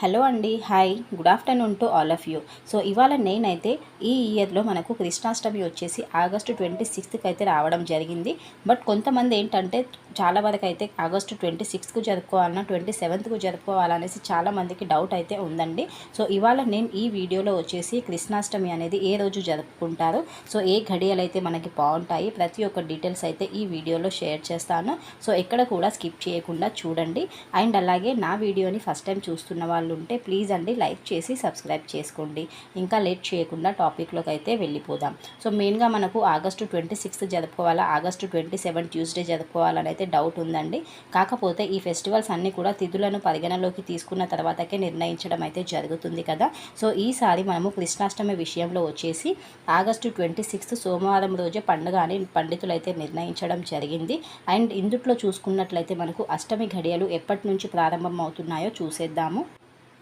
Hello అండి hi. Good afternoon to all of you. So ఇవాళ నేనైతే ఈ ఇయర్లో మనకు కృష్ణాష్టమి వచ్చేసి ఆగస్టు ట్వంటీ సిక్స్త్కి అయితే రావడం జరిగింది. బట్ కొంతమంది ఏంటంటే చాలా వరకు అయితే ఆగస్టు ట్వంటీ సిక్స్త్కు జరుపుకోవాలన్నా ట్వంటీ సెవెంత్కు జరుపుకోవాలనేసి చాలామందికి డౌట్ అయితే ఉందండి. సో ఇవాళ నేను ఈ వీడియోలో వచ్చేసి కృష్ణాష్టమి అనేది ఏ రోజు జరుపుకుంటారు సో ఏ ఘడియలు అయితే మనకి బాగుంటాయి ప్రతి ఒక్క డీటెయిల్స్ అయితే ఈ వీడియోలో షేర్ చేస్తాను. సో ఎక్కడ కూడా స్కిప్ చేయకుండా చూడండి. అండ్ అలాగే నా వీడియోని ఫస్ట్ టైం చూస్తున్న వాళ్ళు వాళ్ళు ఉంటే ప్లీజ్ అండి లైక్ చేసి సబ్స్క్రైబ్ చేసుకోండి. ఇంకా లేట్ చేయకుండా టాపిక్లోకి అయితే వెళ్ళిపోదాం. సో మెయిన్గా మనకు ఆగస్టు ట్వంటీ సిక్స్త్ జరుపుకోవాలా? ఆగస్టు ట్వంటీ సెవెన్ ట్యూస్డే జరుపుకోవాలని అయితే డౌట్ ఉందండి. కాకపోతే ఈ ఫెస్టివల్స్ అన్నీ కూడా తిథులను పరిగణలోకి తీసుకున్న తర్వాతకే నిర్ణయించడం అయితే జరుగుతుంది కదా. సో ఈసారి మనము కృష్ణాష్టమి విషయంలో వచ్చేసి ఆగస్టు ట్వంటీ సిక్స్త్ సోమవారం రోజే పండుగ అని పండితులైతే నిర్ణయించడం జరిగింది. అండ్ ఇందుట్లో చూసుకున్నట్లయితే మనకు అష్టమి ఘడియలు ఎప్పటి నుంచి ప్రారంభం అవుతున్నాయో చూసేద్దాము.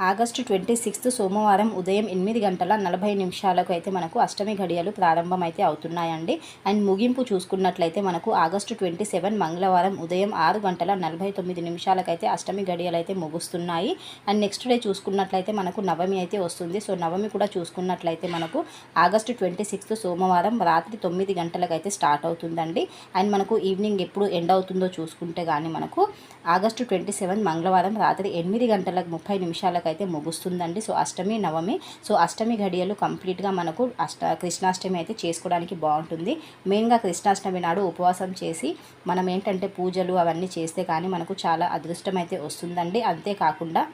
ఆగస్టు ట్వంటీ సిక్స్త్ సోమవారం ఉదయం ఎనిమిది గంటల నలభై నిమిషాలకు అయితే మనకు అష్టమి ఘడియలు ప్రారంభం అయితే అవుతున్నాయండి. అండ్ ముగింపు చూసుకున్నట్లయితే మనకు ఆగస్టు ట్వంటీ సెవెన్ మంగళవారం ఉదయం ఆరు గంటల నలభై తొమ్మిది నిమిషాలకైతే అష్టమి ఘడియలు అయితే ముగుస్తున్నాయి. అండ్ నెక్స్ట్ డే చూసుకున్నట్లయితే మనకు నవమి అయితే వస్తుంది. సో నవమి కూడా చూసుకున్నట్లయితే మనకు ఆగస్టు ట్వంటీ సిక్స్త్ సోమవారం రాత్రి తొమ్మిది గంటలకు అయితే స్టార్ట్ అవుతుందండి. అండ్ మనకు ఈవినింగ్ ఎప్పుడు ఎండ్ అవుతుందో చూసుకుంటే కానీ మనకు ఆగస్టు ట్వంటీ సెవెన్ మంగళవారం రాత్రి ఎనిమిది గంటలకు ముప్పై నిమిషాలకు వరకు ముగుస్తుందండి. సో అష్టమి నవమి. సో అష్టమి ఘడియలు కంప్లీట్గా మనకు అష్ట కృష్ణాష్టమి అయితే చేసుకోవడానికి బాగుంటుంది. మెయిన్గా కృష్ణాష్టమి నాడు ఉపవాసం చేసి మనం ఏంటంటే పూజలు అవన్నీ చేస్తే కానీ మనకు చాలా అదృష్టం అయితే వస్తుందండి. అంతేకాకుండా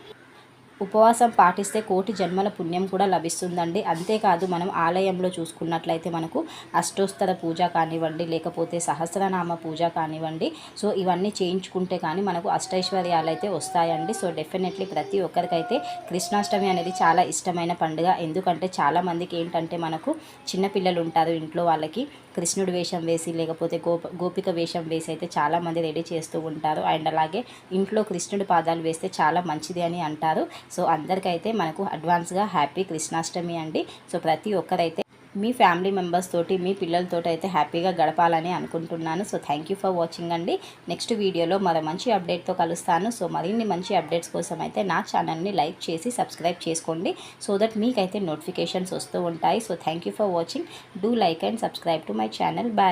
ఉపవాసం పాటిస్తే కోటి జన్మల పుణ్యం కూడా లభిస్తుందండి. అంతేకాదు మనం ఆలయంలో చూసుకున్నట్లయితే మనకు అష్టోత్తర పూజ కానివ్వండి లేకపోతే సహస్రనామ పూజ కానివ్వండి సో ఇవన్నీ చేయించుకుంటే కానీ మనకు అష్టైశ్వర్యాలు అయితే వస్తాయండి. సో డెఫినెట్లీ ప్రతి ఒక్కరికైతే కృష్ణాష్టమి అనేది చాలా ఇష్టమైన పండుగ. ఎందుకంటే చాలామందికి ఏంటంటే మనకు చిన్నపిల్లలు ఉంటారు ఇంట్లో వాళ్ళకి కృష్ణుడు వేషం వేసి లేకపోతే గోప గోపిక వేషం వేసి అయితే చాలామంది రెడీ చేస్తూ ఉంటారు. అండ్ అలాగే ఇంట్లో కృష్ణుడి పాదాలు వేస్తే చాలా మంచిది అని అంటారు. సో అందరికైతే మనకు అడ్వాన్స్గా హ్యాపీ కృష్ణాష్టమి అండి. సో ప్రతి ఒక్కరైతే మీ ఫ్యామిలీ మెంబర్స్ తోటి మీ పిల్లలతో అయితే హ్యాపీగా గడపాలని అనుకుంటున్నాను. So thank you for watching అండి. నెక్స్ట్ వీడియోలో మరో మంచి అప్డేట్తో కలుస్తాను. సో మరిన్ని మంచి అప్డేట్స్ కోసం అయితే నా ఛానల్ని లైక్ చేసి సబ్స్క్రైబ్ చేసుకోండి. సో దట్ మీకైతే నోటిఫికేషన్స్ వస్తూ ఉంటాయి. So thank you for watching. Do like and subscribe to my channel. Bye.